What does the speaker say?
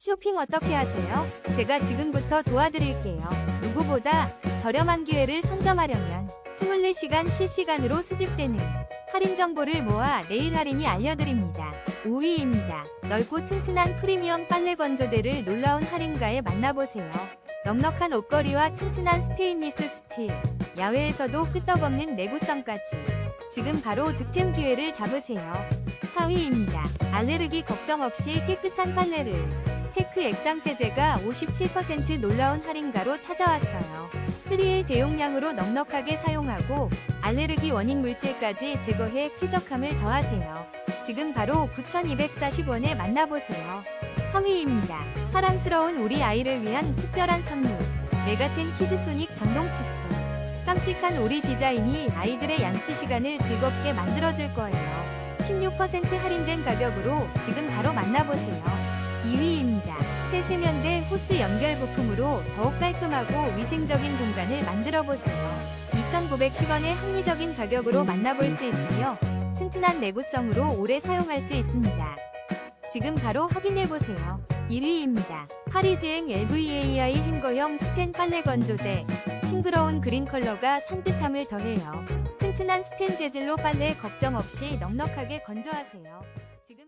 쇼핑 어떻게 하세요? 제가 지금부터 도와드릴게요. 누구보다 저렴한 기회를 선점하려면 24시간 실시간으로 수집되는 할인 정보를 모아 내일 할인이 알려드립니다. 5위입니다. 넓고 튼튼한 프리미엄 빨래 건조대를 놀라운 할인가에 만나보세요. 넉넉한 옷걸이와 튼튼한 스테인리스 스틸, 야외에서도 끄떡없는 내구성까지. 지금 바로 득템 기회를 잡으세요. 4위입니다. 알레르기 걱정 없이 깨끗한 빨래를 테크 액상 세제가 57% 놀라운 할인가로 찾아왔어요. 3일 대용량으로 넉넉하게 사용하고 알레르기 원인 물질까지 제거해 쾌적함을 더하세요. 지금 바로 9,240원에 만나보세요. 3위입니다. 사랑스러운 우리 아이를 위한 특별한 선물. 메가텐 키즈소닉 전동 칫솔. 깜찍한 우리 디자인이 아이들의 양치 시간을 즐겁게 만들어줄 거예요. 16% 할인된 가격으로 지금 바로 만나보세요. 2위 세면대 호스 연결 부품으로 더욱 깔끔하고 위생적인 공간을 만들어 보세요. 2,910원의 합리적인 가격으로 만나볼 수 있으며 튼튼한 내구성으로 오래 사용할 수 있습니다. 지금 바로 확인해 보세요. 1위입니다. 파리지행 LVAI 행거형 스텐 빨래 건조대. 싱그러운 그린 컬러가 산뜻함을 더해요. 튼튼한 스텐 재질로 빨래 걱정 없이 넉넉하게 건조하세요. 지금